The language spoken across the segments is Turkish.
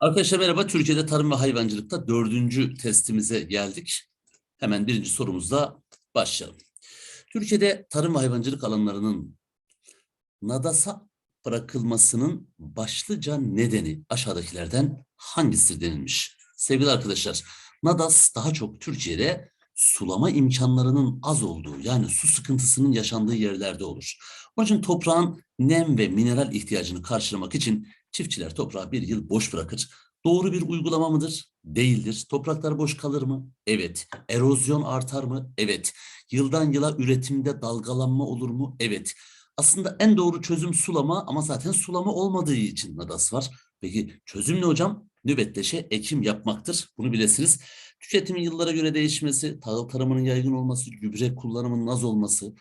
Arkadaşlar merhaba. Türkiye'de tarım ve hayvancılıkta dördüncü testimize geldik. Hemen birinci sorumuzla başlayalım. Türkiye'de tarım ve hayvancılık alanlarının nadasa bırakılmasının başlıca nedeni aşağıdakilerden hangisidir denilmiş. Sevgili arkadaşlar, nadas daha çok Türkiye'de sulama imkanlarının az olduğu yani su sıkıntısının yaşandığı yerlerde olur. Onun için toprağın nem ve mineral ihtiyacını karşılamak için çiftçiler toprağı bir yıl boş bırakır. Doğru bir uygulama mıdır? Değildir. Topraklar boş kalır mı? Evet. Erozyon artar mı? Evet. Yıldan yıla üretimde dalgalanma olur mu? Evet. Aslında en doğru çözüm sulama ama zaten sulama olmadığı için nadas var. Peki çözüm ne hocam? Nöbetleşe ekim yapmaktır. Bunu bilesiniz. Tüketimin yıllara göre değişmesi, tahıl tarımının yaygın olması, gübre kullanımının az olması,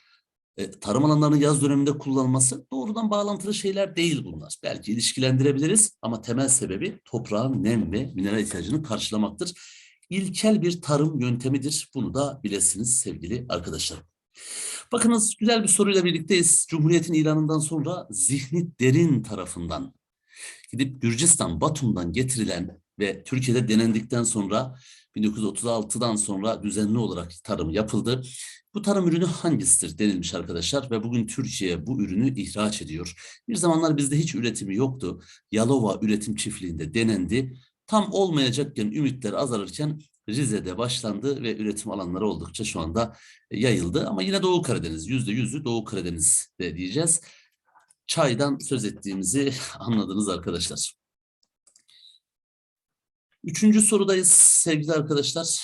e, tarım alanlarının yaz döneminde kullanılması doğrudan bağlantılı şeyler değil bunlar. Belki ilişkilendirebiliriz ama temel sebebi toprağın nem ve mineral ihtiyacını karşılamaktır. İlkel bir tarım yöntemidir. Bunu da bilesiniz sevgili arkadaşlarım. Bakınız güzel bir soruyla birlikteyiz. Cumhuriyet'in ilanından sonra Zihni Derin tarafından gidip Gürcistan, Batum'dan getirilen ve Türkiye'de denendikten sonra 1936'dan sonra düzenli olarak tarım yapıldı. Bu tarım ürünü hangisidir denilmiş arkadaşlar ve bugün Türkiye bu ürünü ihraç ediyor. Bir zamanlar bizde hiç üretimi yoktu. Yalova Üretim Çiftliği'nde denendi. Tam olmayacakken ümitler azalırken Rize'de başlandı ve üretim alanları oldukça şu anda yayıldı. Ama yine Doğu Karadeniz, yüzde yüzü Doğu Karadeniz'de diyeceğiz. Çaydan söz ettiğimizi anladınız arkadaşlar. Üçüncü sorudayız sevgili arkadaşlar.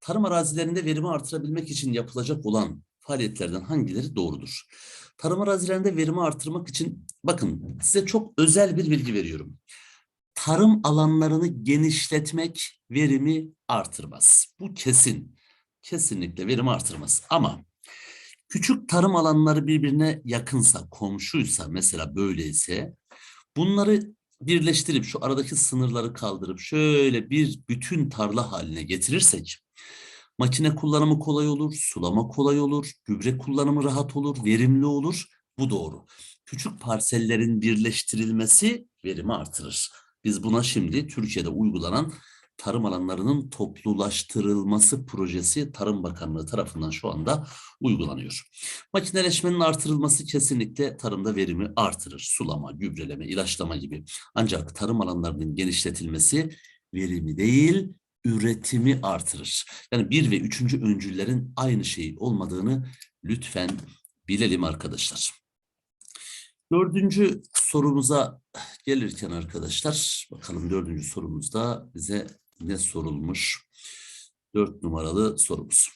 Tarım arazilerinde verimi artırabilmek için yapılacak olan faaliyetlerden hangileri doğrudur? Tarım arazilerinde verimi artırmak için bakın size çok özel bir bilgi veriyorum. Tarım alanlarını genişletmek verimi artırmaz. Bu kesin. Kesinlikle verimi artırmaz. Ama küçük tarım alanları birbirine yakınsa, komşuysa mesela böyleyse bunları birleştirip şu aradaki sınırları kaldırıp şöyle bir bütün tarla haline getirirsek makine kullanımı kolay olur, sulama kolay olur, gübre kullanımı rahat olur, verimli olur. Bu doğru. Küçük parsellerin birleştirilmesi verimi artırır. Biz buna şimdi Türkiye'de uygulanan tarım alanlarının toplulaştırılması projesi Tarım Bakanlığı tarafından şu anda uygulanıyor. Makineleşmenin artırılması kesinlikle tarımda verimi artırır. Sulama, gübreleme, ilaçlama gibi. Ancak tarım alanlarının genişletilmesi verimi değil, üretimi artırır. Yani bir ve üçüncü öncüllerin aynı şey olmadığını lütfen bilelim arkadaşlar. Dördüncü sorumuza gelirken arkadaşlar, bakalım dördüncü sorumuzda bize ne sorulmuş? Dört numaralı sorumuz.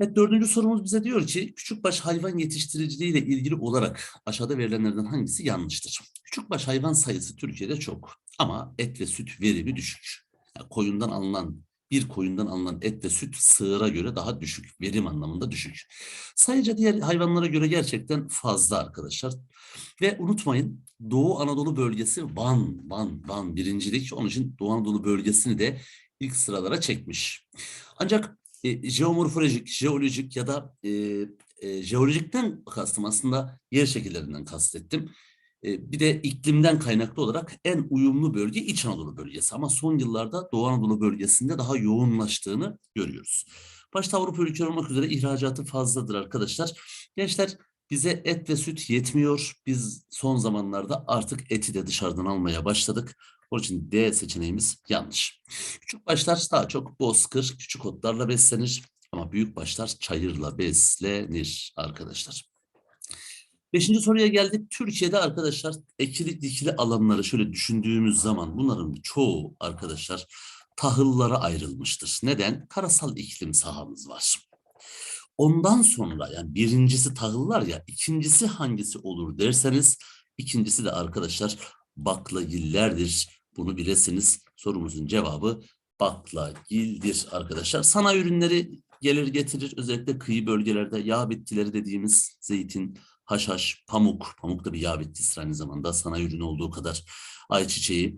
Evet dördüncü sorumuz bize diyor ki küçükbaş hayvan yetiştiriciliği ile ilgili olarak aşağıda verilenlerden hangisi yanlıştır? Küçükbaş hayvan sayısı Türkiye'de çok ama et ve süt verimi düşük. Yani koyundan alınan bir koyundan alınan et ve süt sığıra göre daha düşük, verim anlamında düşük. Sayıca diğer hayvanlara göre gerçekten fazla arkadaşlar. Ve unutmayın Doğu Anadolu bölgesi Van, Van, Van birincilik. Onun için Doğu Anadolu bölgesini de ilk sıralara çekmiş. Ancak e, jeomorfolojik, jeolojik ya da e, e, jeolojikten kastım aslında yer şekillerinden kastettim. E, bir de iklimden kaynaklı olarak en uyumlu bölge İç Anadolu bölgesi. Ama son yıllarda Doğu Anadolu bölgesinde daha yoğunlaştığını görüyoruz. Başta Avrupa ülkeleri olmak üzere ihracatı fazladır arkadaşlar. Gençler bize et ve süt yetmiyor. Biz son zamanlarda artık eti de dışarıdan almaya başladık. Onun için D seçeneğimiz yanlış. Küçük başlar daha çok bozkır, küçük otlarla beslenir. Ama büyük başlar çayırla beslenir arkadaşlar. Beşinci soruya geldik. Türkiye'de arkadaşlar ekili dikili alanları şöyle düşündüğümüz zaman bunların çoğu arkadaşlar tahıllara ayrılmıştır. Neden? Karasal iklim sahamız var. Ondan sonra yani birincisi tahıllar ya ikincisi hangisi olur derseniz ikincisi de arkadaşlar baklagillerdir. Bunu bilesiniz. Sorumuzun cevabı baklagildir arkadaşlar. Sanayi ürünleri gelir getirir. Özellikle kıyı bölgelerde yağ bitkileri dediğimiz zeytin, haşhaş, pamuk. Pamuk da bir yağ bitkisi aynı zamanda sanayi ürünü olduğu kadar ayçiçeği.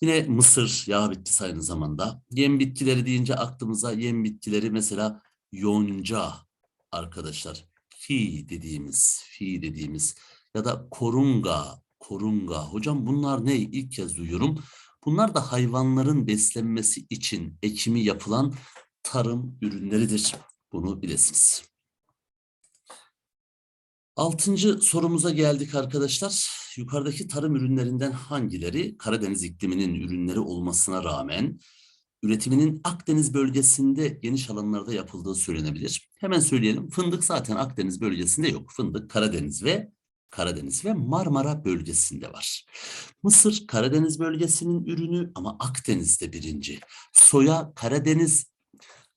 Yine mısır yağ bitkisi aynı zamanda. Yem bitkileri deyince aklımıza yem bitkileri mesela yonca arkadaşlar. Fi dediğimiz, fi dediğimiz ya da korunga korunga. Hocam bunlar ne? İlk kez duyuyorum. Bunlar da hayvanların beslenmesi için ekimi yapılan tarım ürünleridir. Bunu bilesiniz. Altıncı sorumuza geldik arkadaşlar. Yukarıdaki tarım ürünlerinden hangileri Karadeniz ikliminin ürünleri olmasına rağmen üretiminin Akdeniz bölgesinde geniş alanlarda yapıldığı söylenebilir. Hemen söyleyelim. Fındık zaten Akdeniz bölgesinde yok. Fındık Karadeniz ve Karadeniz ve Marmara bölgesinde var. Mısır Karadeniz bölgesinin ürünü ama Akdeniz'de birinci. Soya Karadeniz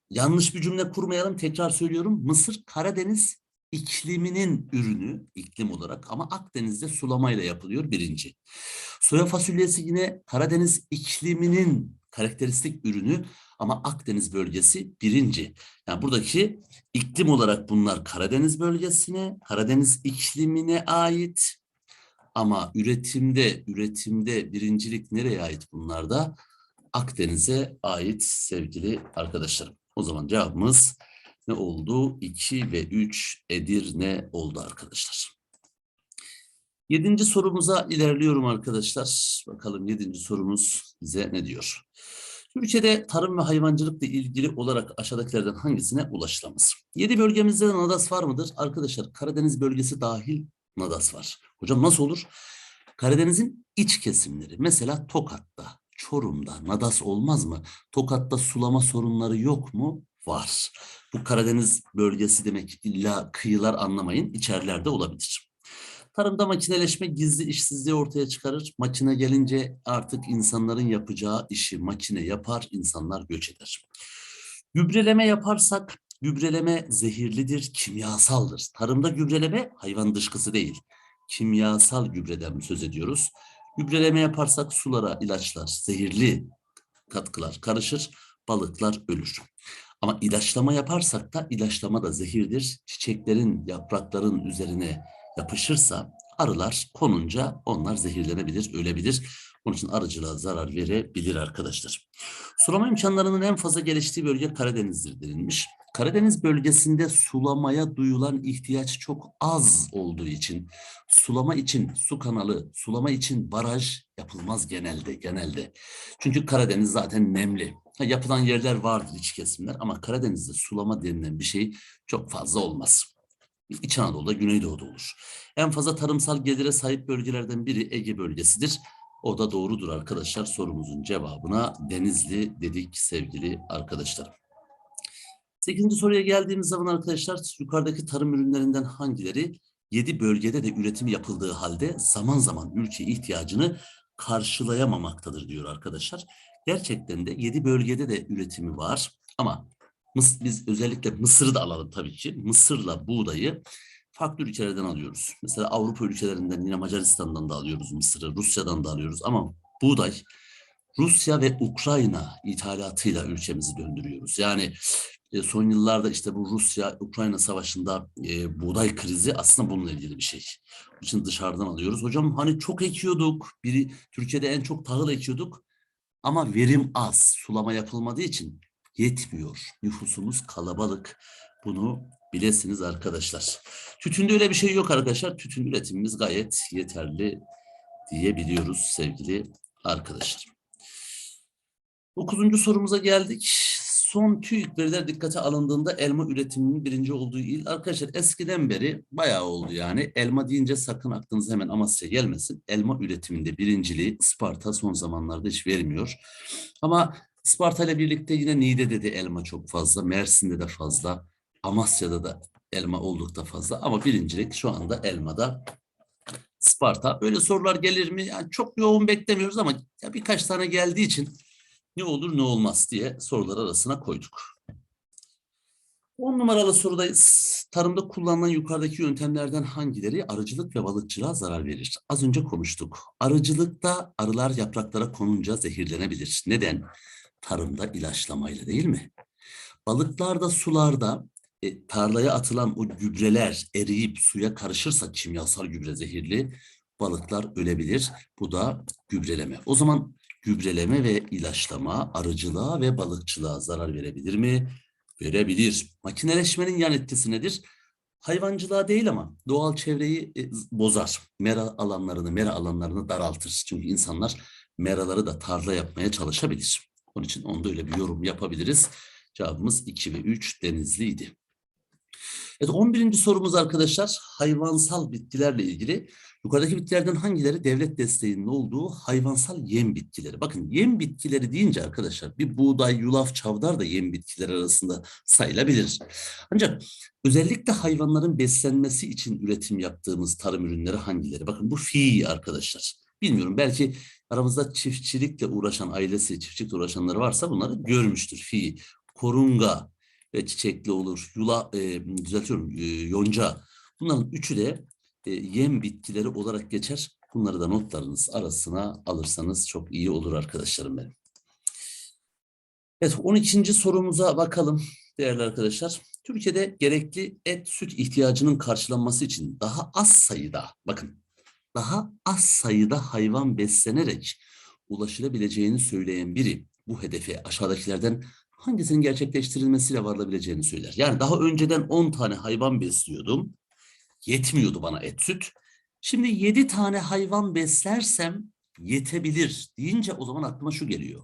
yanlış bir cümle kurmayalım tekrar söylüyorum. Mısır Karadeniz ikliminin ürünü iklim olarak ama Akdeniz'de sulamayla yapılıyor birinci. Soya fasulyesi yine Karadeniz ikliminin karakteristik ürünü ama Akdeniz bölgesi birinci. Yani buradaki iklim olarak bunlar Karadeniz bölgesine, Karadeniz iklimine ait. Ama üretimde, üretimde birincilik nereye ait bunlarda? Akdeniz'e ait sevgili arkadaşlarım. O zaman cevabımız ne oldu? 2 ve 3 Edirne oldu arkadaşlar. Yedinci sorumuza ilerliyorum arkadaşlar. Bakalım yedinci sorumuz bize ne diyor? Türkiye'de tarım ve hayvancılıkla ilgili olarak aşağıdakilerden hangisine ulaşılamaz? Yedi bölgemizde de NADAS var mıdır? Arkadaşlar Karadeniz bölgesi dahil NADAS var. Hocam nasıl olur? Karadeniz'in iç kesimleri mesela Tokat'ta, Çorum'da NADAS olmaz mı? Tokat'ta sulama sorunları yok mu? Var. Bu Karadeniz bölgesi demek illa kıyılar anlamayın. içerilerde olabilir. Tarımda makineleşme gizli işsizliği ortaya çıkarır. Makine gelince artık insanların yapacağı işi makine yapar, insanlar göç eder. Gübreleme yaparsak gübreleme zehirlidir, kimyasaldır. Tarımda gübreleme hayvan dışkısı değil. Kimyasal gübreden söz ediyoruz. Gübreleme yaparsak sulara ilaçlar, zehirli katkılar karışır, balıklar ölür. Ama ilaçlama yaparsak da ilaçlama da zehirdir. Çiçeklerin, yaprakların üzerine yapışırsa arılar konunca onlar zehirlenebilir, ölebilir. Onun için arıcılığa zarar verebilir arkadaşlar. Sulama imkanlarının en fazla geliştiği bölge Karadeniz'dir denilmiş. Karadeniz bölgesinde sulamaya duyulan ihtiyaç çok az olduğu için sulama için su kanalı, sulama için baraj yapılmaz genelde genelde. Çünkü Karadeniz zaten nemli. Ha, yapılan yerler vardır iç kesimler ama Karadeniz'de sulama denilen bir şey çok fazla olmaz. İç Anadolu'da, Güneydoğu'da olur. En fazla tarımsal gelire sahip bölgelerden biri Ege bölgesidir. O da doğrudur arkadaşlar. Sorumuzun cevabına Denizli dedik sevgili arkadaşlarım. Sekizinci soruya geldiğimiz zaman arkadaşlar yukarıdaki tarım ürünlerinden hangileri 7 bölgede de üretim yapıldığı halde zaman zaman ülke ihtiyacını karşılayamamaktadır diyor arkadaşlar. Gerçekten de 7 bölgede de üretimi var ama biz özellikle Mısır'ı da alalım tabii ki. Mısır'la buğdayı farklı ülkelerden alıyoruz. Mesela Avrupa ülkelerinden yine Macaristan'dan da alıyoruz Mısır'ı, Rusya'dan da alıyoruz ama buğday Rusya ve Ukrayna ithalatıyla ülkemizi döndürüyoruz. Yani e, son yıllarda işte bu Rusya-Ukrayna savaşında e, buğday krizi aslında bununla ilgili bir şey. Onun için dışarıdan alıyoruz. Hocam hani çok ekiyorduk. Biri Türkiye'de en çok tahıl ekiyorduk. Ama verim az. Sulama yapılmadığı için yetmiyor. Nüfusumuz kalabalık. Bunu bilesiniz arkadaşlar. Tütünde öyle bir şey yok arkadaşlar. Tütün üretimimiz gayet yeterli diyebiliyoruz sevgili arkadaşlar. Dokuzuncu sorumuza geldik. Son TÜİK veriler dikkate alındığında elma üretiminin birinci olduğu il. Arkadaşlar eskiden beri bayağı oldu yani. Elma deyince sakın aklınıza hemen Amasya gelmesin. Elma üretiminde birinciliği Isparta son zamanlarda hiç vermiyor. Ama Isparta ile birlikte yine Niğde'de de elma çok fazla. Mersin'de de fazla. Amasya'da da elma oldukça fazla. Ama birincilik şu anda elmada Sparta. Böyle sorular gelir mi? Yani çok yoğun beklemiyoruz ama ya birkaç tane geldiği için ne olur ne olmaz diye sorular arasına koyduk. 10 numaralı sorudayız. Tarımda kullanılan yukarıdaki yöntemlerden hangileri arıcılık ve balıkçılığa zarar verir? Az önce konuştuk. Arıcılıkta arılar yapraklara konunca zehirlenebilir. Neden? Tarımda ilaçlamayla değil mi? Balıklarda sularda e, tarlaya atılan o gübreler eriyip suya karışırsa kimyasal gübre zehirli balıklar ölebilir. Bu da gübreleme. O zaman gübreleme ve ilaçlama arıcılığa ve balıkçılığa zarar verebilir mi? Verebilir. Makineleşmenin yan etkisi nedir? hayvancılığa değil ama doğal çevreyi e, bozar. Mera alanlarını, mera alanlarını daraltır. Çünkü insanlar meraları da tarla yapmaya çalışabilir. Onun için onda öyle bir yorum yapabiliriz. Cevabımız 2 ve 3 Denizli'ydi. Evet 11. sorumuz arkadaşlar hayvansal bitkilerle ilgili. Yukarıdaki bitkilerden hangileri devlet desteğinin olduğu hayvansal yem bitkileri? Bakın yem bitkileri deyince arkadaşlar bir buğday, yulaf, çavdar da yem bitkileri arasında sayılabilir. Ancak özellikle hayvanların beslenmesi için üretim yaptığımız tarım ürünleri hangileri? Bakın bu fiil arkadaşlar. Bilmiyorum belki aramızda çiftçilikle uğraşan ailesi, çiftçilikle uğraşanları varsa bunları görmüştür. Fiil, korunga ve çiçekli olur. Yula, e, düzeltiyorum, e, yonca. Bunların üçü de e, yem bitkileri olarak geçer. Bunları da notlarınız arasına alırsanız çok iyi olur arkadaşlarım benim. Evet 12. sorumuza bakalım değerli arkadaşlar. Türkiye'de gerekli et süt ihtiyacının karşılanması için daha az sayıda bakın daha az sayıda hayvan beslenerek ulaşılabileceğini söyleyen biri bu hedefe aşağıdakilerden hangisinin gerçekleştirilmesiyle varılabileceğini söyler. Yani daha önceden 10 tane hayvan besliyordum. Yetmiyordu bana et süt. Şimdi 7 tane hayvan beslersem yetebilir deyince o zaman aklıma şu geliyor.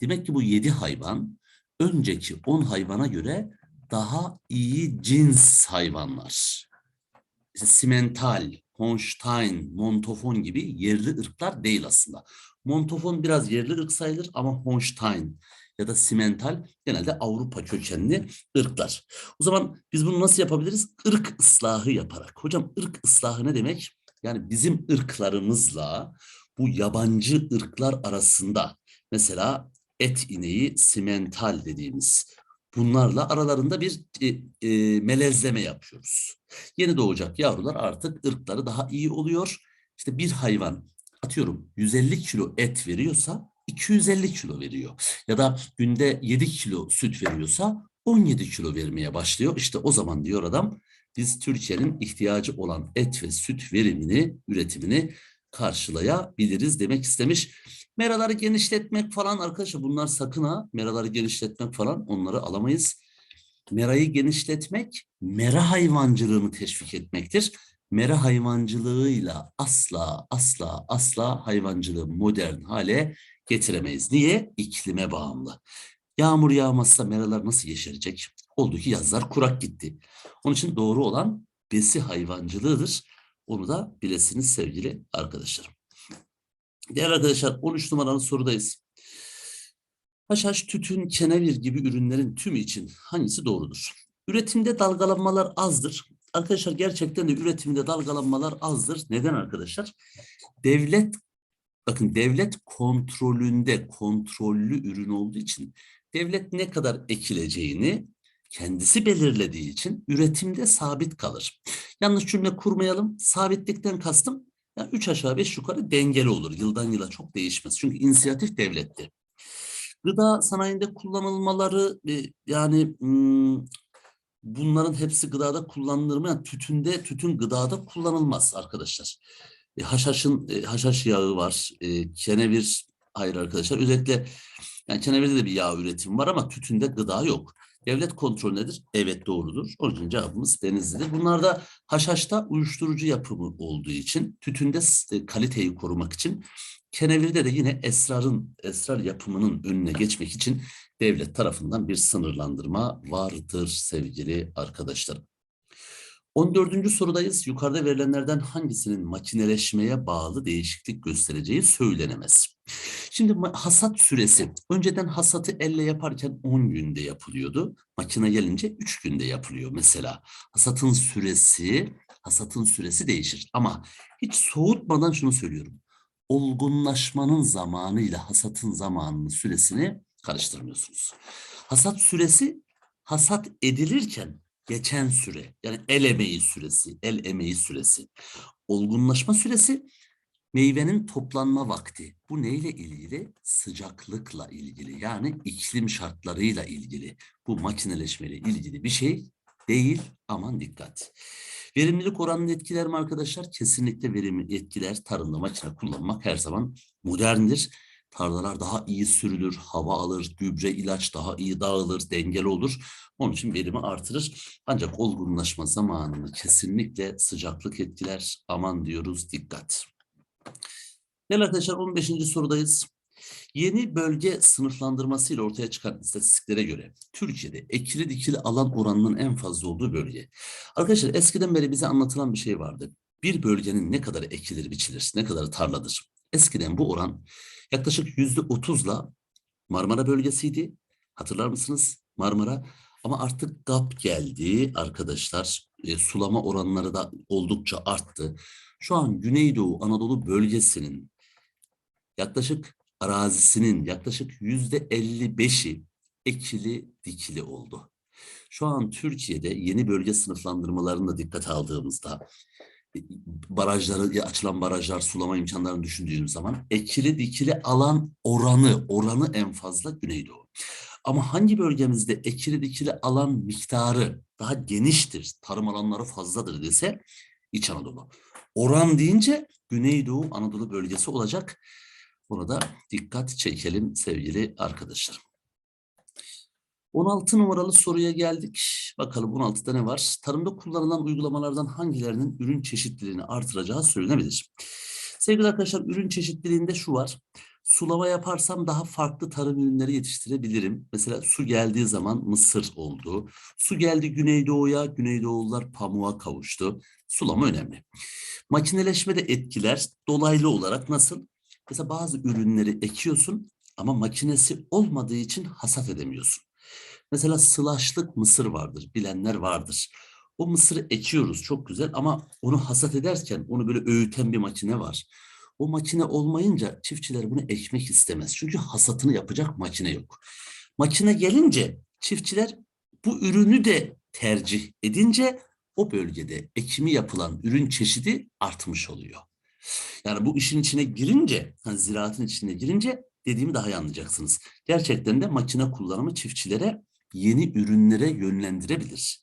Demek ki bu 7 hayvan önceki 10 hayvana göre daha iyi cins hayvanlar. Simental, Holstein, Montafon gibi yerli ırklar değil aslında. Montafon biraz yerli ırk sayılır ama Holstein ya da simental genelde Avrupa kökenli ırklar. O zaman biz bunu nasıl yapabiliriz? Irk ıslahı yaparak. Hocam ırk ıslahı ne demek? Yani bizim ırklarımızla bu yabancı ırklar arasında mesela et ineği simental dediğimiz bunlarla aralarında bir e, e, melezleme yapıyoruz. Yeni doğacak yavrular artık ırkları daha iyi oluyor. İşte bir hayvan atıyorum 150 kilo et veriyorsa 250 kilo veriyor. Ya da günde 7 kilo süt veriyorsa 17 kilo vermeye başlıyor. İşte o zaman diyor adam biz Türkiye'nin ihtiyacı olan et ve süt verimini, üretimini karşılayabiliriz demek istemiş. Meraları genişletmek falan arkadaşlar bunlar sakın ha meraları genişletmek falan onları alamayız. Merayı genişletmek mera hayvancılığını teşvik etmektir. Mera hayvancılığıyla asla asla asla hayvancılığı modern hale getiremeyiz. Niye? İklime bağımlı. Yağmur yağmazsa meralar nasıl yeşerecek? Oldu ki yazlar kurak gitti. Onun için doğru olan besi hayvancılığıdır. Onu da bilesiniz sevgili arkadaşlarım. Değerli arkadaşlar 13 numaralı sorudayız. Haşhaş, tütün, kenevir gibi ürünlerin tümü için hangisi doğrudur? Üretimde dalgalanmalar azdır. Arkadaşlar gerçekten de üretimde dalgalanmalar azdır. Neden arkadaşlar? Devlet bakın devlet kontrolünde kontrollü ürün olduğu için devlet ne kadar ekileceğini kendisi belirlediği için üretimde sabit kalır. Yanlış cümle kurmayalım. Sabitlikten kastım yani üç aşağı beş yukarı dengeli olur. Yıldan yıla çok değişmez. Çünkü inisiyatif devletti. Gıda sanayinde kullanılmaları e, yani bunların hepsi gıdada kullanılır mı? Yani tütünde, tütün gıdada kullanılmaz arkadaşlar. E, haşhaşın, e, haşhaş yağı var. E, kenevir, hayır arkadaşlar. Özellikle yani kenevirde de bir yağ üretimi var ama tütünde gıda yok. Devlet kontrol nedir? Evet doğrudur. Onun için cevabımız Denizli'dir. Bunlarda haşhaşta uyuşturucu yapımı olduğu için, tütünde e, kaliteyi korumak için, kenevirde de yine esrarın, esrar yapımının önüne geçmek için devlet tarafından bir sınırlandırma vardır sevgili arkadaşlarım. 14. sorudayız. Yukarıda verilenlerden hangisinin makineleşmeye bağlı değişiklik göstereceği söylenemez. Şimdi hasat süresi. Önceden hasatı elle yaparken 10 günde yapılıyordu. Makine gelince 3 günde yapılıyor mesela. Hasatın süresi, hasatın süresi değişir. Ama hiç soğutmadan şunu söylüyorum. Olgunlaşmanın zamanıyla hasatın zamanının süresini karıştırmıyorsunuz. Hasat süresi hasat edilirken geçen süre yani el emeği süresi, el emeği süresi. Olgunlaşma süresi meyvenin toplanma vakti. Bu neyle ilgili? Sıcaklıkla ilgili. Yani iklim şartlarıyla ilgili. Bu makineleşmeyle ilgili bir şey değil. Aman dikkat. Verimlilik oranını etkiler mi arkadaşlar? Kesinlikle verimi etkiler. Tarımda makine kullanmak her zaman moderndir. Tarlalar daha iyi sürülür, hava alır, gübre, ilaç daha iyi dağılır, dengeli olur. Onun için verimi artırır. Ancak olgunlaşma zamanını kesinlikle sıcaklık etkiler. Aman diyoruz dikkat. Gel arkadaşlar 15. sorudayız. Yeni bölge sınıflandırması ile ortaya çıkan istatistiklere göre Türkiye'de ekili dikili alan oranının en fazla olduğu bölge. Arkadaşlar eskiden beri bize anlatılan bir şey vardı. Bir bölgenin ne kadar ekilir biçilir, ne kadar tarladır. Eskiden bu oran yaklaşık yüzde otuzla Marmara bölgesiydi. Hatırlar mısınız? Marmara. Ama artık GAP geldi arkadaşlar. E, sulama oranları da oldukça arttı. Şu an Güneydoğu Anadolu bölgesinin yaklaşık arazisinin yaklaşık yüzde 55'i ekili dikili oldu. Şu an Türkiye'de yeni bölge sınıflandırmalarını da dikkate aldığımızda barajları açılan barajlar sulama imkanlarını düşündüğümüz zaman ekili dikili alan oranı oranı en fazla Güneydoğu. Ama hangi bölgemizde ekili dikili alan miktarı daha geniştir, tarım alanları fazladır dese İç Anadolu. Oran deyince Güneydoğu Anadolu bölgesi olacak. Buna da dikkat çekelim sevgili arkadaşlarım. 16 numaralı soruya geldik. Bakalım 16'da ne var? Tarımda kullanılan uygulamalardan hangilerinin ürün çeşitliliğini artıracağı söylenebilir. Sevgili arkadaşlar ürün çeşitliliğinde şu var. Sulama yaparsam daha farklı tarım ürünleri yetiştirebilirim. Mesela su geldiği zaman mısır oldu. Su geldi Güneydoğu'ya, Güneydoğullar pamuğa kavuştu. Sulama önemli. Makineleşme de etkiler. Dolaylı olarak nasıl? Mesela bazı ürünleri ekiyorsun ama makinesi olmadığı için hasat edemiyorsun. Mesela sılaşlık mısır vardır, bilenler vardır. O mısırı ekiyoruz çok güzel ama onu hasat ederken onu böyle öğüten bir makine var. O makine olmayınca çiftçiler bunu ekmek istemez. Çünkü hasatını yapacak makine yok. Makine gelince çiftçiler bu ürünü de tercih edince o bölgede ekimi yapılan ürün çeşidi artmış oluyor. Yani bu işin içine girince, hani ziraatın içine girince dediğimi daha iyi anlayacaksınız. Gerçekten de makine kullanımı çiftçilere yeni ürünlere yönlendirebilir.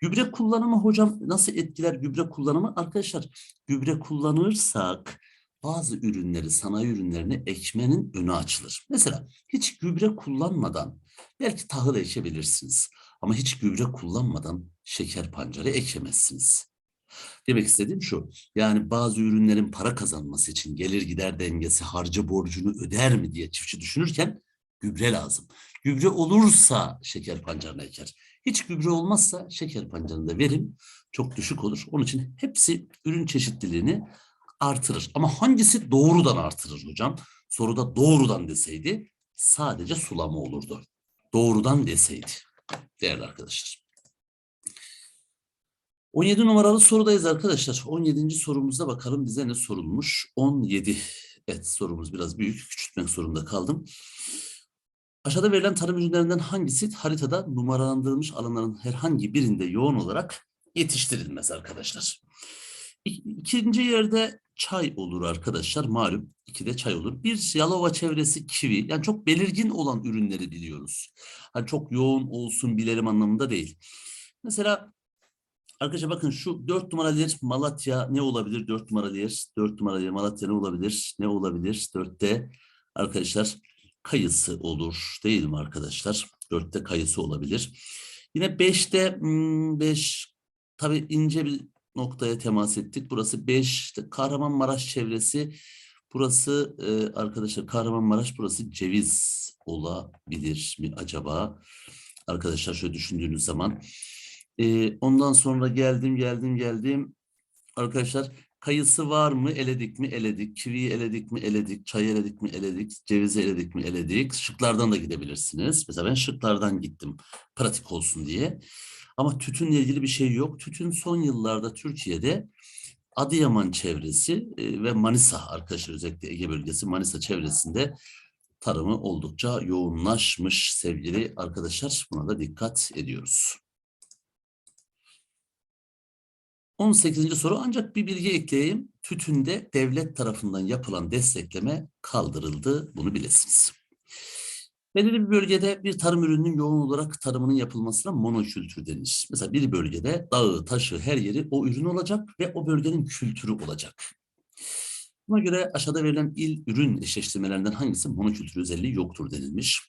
Gübre kullanımı hocam nasıl etkiler gübre kullanımı? Arkadaşlar gübre kullanırsak bazı ürünleri, sanayi ürünlerini ekmenin önü açılır. Mesela hiç gübre kullanmadan belki tahıl ekebilirsiniz. Ama hiç gübre kullanmadan şeker pancarı ekemezsiniz. Demek istediğim şu, yani bazı ürünlerin para kazanması için gelir gider dengesi harcı borcunu öder mi diye çiftçi düşünürken gübre lazım. Gübre olursa şeker pancarını eker. Hiç gübre olmazsa şeker pancarında verim çok düşük olur. Onun için hepsi ürün çeşitliliğini artırır. Ama hangisi doğrudan artırır hocam? Soruda doğrudan deseydi sadece sulama olurdu. Doğrudan deseydi değerli arkadaşlar. 17 numaralı sorudayız arkadaşlar. 17. sorumuzda bakalım bize ne sorulmuş. 17. Evet sorumuz biraz büyük. Küçültmek zorunda kaldım. Aşağıda verilen tarım ürünlerinden hangisi haritada numaralandırılmış alanların herhangi birinde yoğun olarak yetiştirilmez arkadaşlar. İkinci yerde çay olur arkadaşlar. Malum ikide çay olur. Bir Yalova çevresi kivi. Yani çok belirgin olan ürünleri biliyoruz. Hani çok yoğun olsun bilelim anlamında değil. Mesela Arkadaşlar bakın şu dört numaralı yer Malatya ne olabilir? Dört numaralı yer. Dört numaralı yer Malatya ne olabilir? Ne olabilir? Dörtte arkadaşlar kayısı olur değil mi arkadaşlar? Dörtte kayısı olabilir. Yine beşte hmm, beş tabii ince bir noktaya temas ettik. Burası beş işte Kahramanmaraş çevresi. Burası e, arkadaşlar Kahramanmaraş burası ceviz olabilir mi acaba? Arkadaşlar şöyle düşündüğünüz zaman ee, ondan sonra geldim geldim geldim. Arkadaşlar kayısı var mı? Eledik mi? Eledik. Kiviyi eledik mi? Eledik. Çayı eledik mi? Eledik. Cevizi eledik mi? Eledik. Şıklardan da gidebilirsiniz. Mesela ben şıklardan gittim. Pratik olsun diye. Ama tütünle ilgili bir şey yok. Tütün son yıllarda Türkiye'de Adıyaman çevresi e, ve Manisa arkadaşlar özellikle Ege bölgesi Manisa çevresinde tarımı oldukça yoğunlaşmış sevgili arkadaşlar. Buna da dikkat ediyoruz. 18. soru ancak bir bilgi ekleyeyim. Tütünde devlet tarafından yapılan destekleme kaldırıldı. Bunu bilesiniz. Belirli bir bölgede bir tarım ürününün yoğun olarak tarımının yapılmasına monokültür denir. Mesela bir bölgede dağı, taşı, her yeri o ürün olacak ve o bölgenin kültürü olacak. Buna göre aşağıda verilen il ürün eşleştirmelerinden hangisi monokültür özelliği yoktur denilmiş.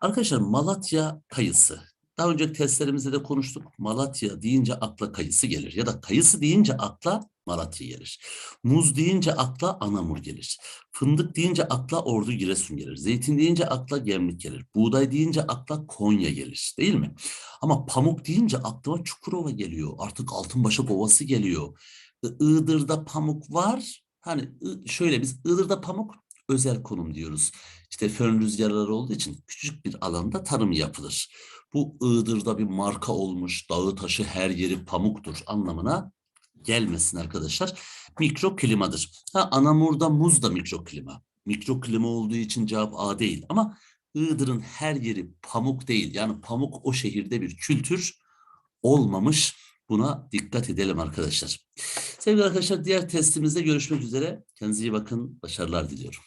Arkadaşlar Malatya kayısı. Daha önce testlerimizde de konuştuk. Malatya deyince akla kayısı gelir. Ya da kayısı deyince akla Malatya gelir. Muz deyince akla Anamur gelir. Fındık deyince akla Ordu Giresun gelir. Zeytin deyince akla Gemlik gelir. Buğday deyince akla Konya gelir. Değil mi? Ama pamuk deyince aklıma Çukurova geliyor. Artık Altınbaşak Ovası geliyor. I- Iğdır'da pamuk var. Hani şöyle biz Iğdır'da pamuk özel konum diyoruz. İşte fön rüzgarları olduğu için küçük bir alanda tarım yapılır. Bu Iğdır'da bir marka olmuş, dağı taşı her yeri pamuktur anlamına gelmesin arkadaşlar. Mikroklimadır. Ha Anamur'da muz da mikroklima. Mikroklima olduğu için cevap A değil ama Iğdır'ın her yeri pamuk değil. Yani pamuk o şehirde bir kültür olmamış. Buna dikkat edelim arkadaşlar. Sevgili arkadaşlar diğer testimizde görüşmek üzere. Kendinize iyi bakın. Başarılar diliyorum.